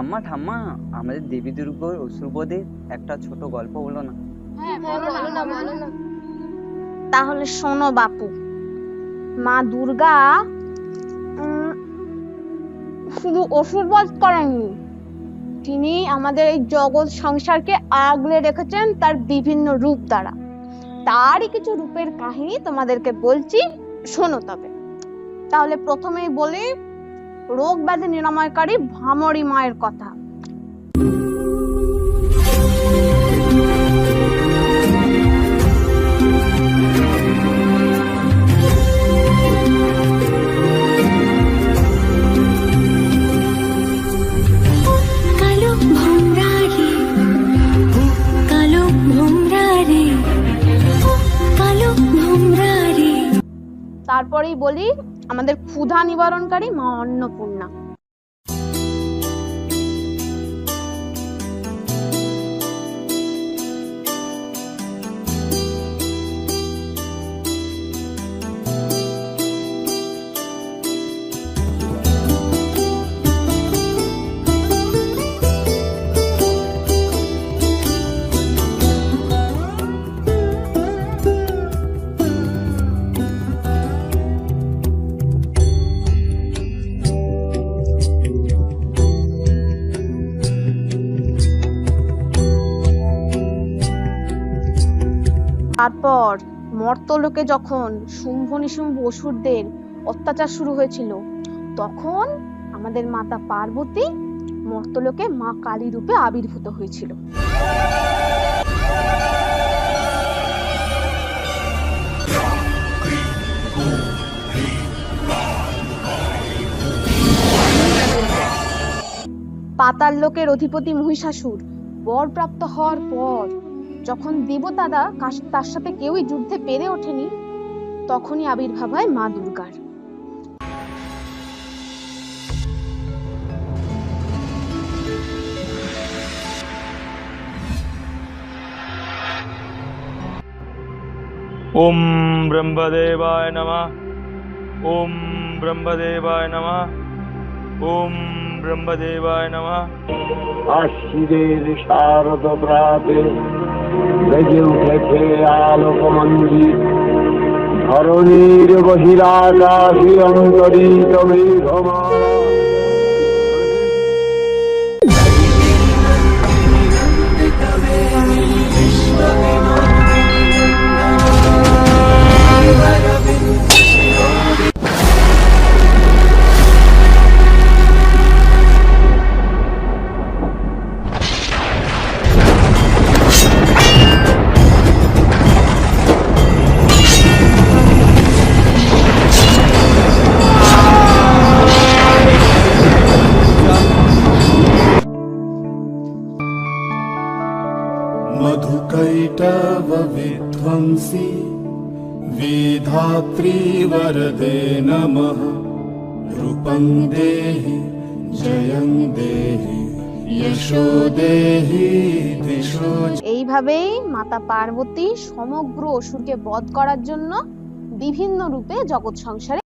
ঠাম্মা ঠাম্মা আমাদের দেবী দুর্গার অসুরবদের একটা ছোট গল্প বলো না। হ্যাঁ বলো না বলো না তাহলে শোনো বাপু মা দুর্গা শুধু অসুরবধ করেননি তিনি আমাদের এই জগৎ সংসারকে আগলে রেখেছেন তার বিভিন্ন রূপ দ্বারা। তারই কিছু রূপের কাহিনী তোমাদেরকে বলছি শোনো তবে। তাহলে প্রথমেই বলি রোগ ব্যাধি নিরাময়কারী ভামরি মায়ের কথা। তারপরেই বলি আমাদের ক্ষুধা নিবারণকারী মা অন্নপূর্ণা। তারপর মর্তলোকে যখন শুম্ভ নিশুম্ভ অসুরদের অত্যাচার শুরু হয়েছিল, তখন আমাদের মাতা পার্বতী মর্তলোকে মা কালী রূপে আবির্ভূত হয়েছিল। পাতাল লোকের অধিপতি মহিষাসুর বরপ্রাপ্ত হওয়ার পর যখন দেবদাদা তার সাথে কেউই যুদ্ধে পেরে ওঠেনি তখনই আবির্ভাব হয় মা দুর্গার। ওম ব্রহ্মদেবায় নমঃ। ওম ব্রহ্মদেবায় নমঃ। ওম ব্রহ্মদেবায় নমা। আশ্বিরের শারদ প্রাতে বেজে উঠেছে আলোক মঞ্জির ধরণীর বহিরাকাশী অন্তরিত মেঘমালা मधुकैटवविध्वंसी वेधात्री वरदे नमः रूपं देहि जयं देहि यशो देहि दिशो এইভাবেই মাতা পার্বতী সমগ্র অসুরকে বধ করার জন্য বিভিন্ন রূপে জগৎ সংসারে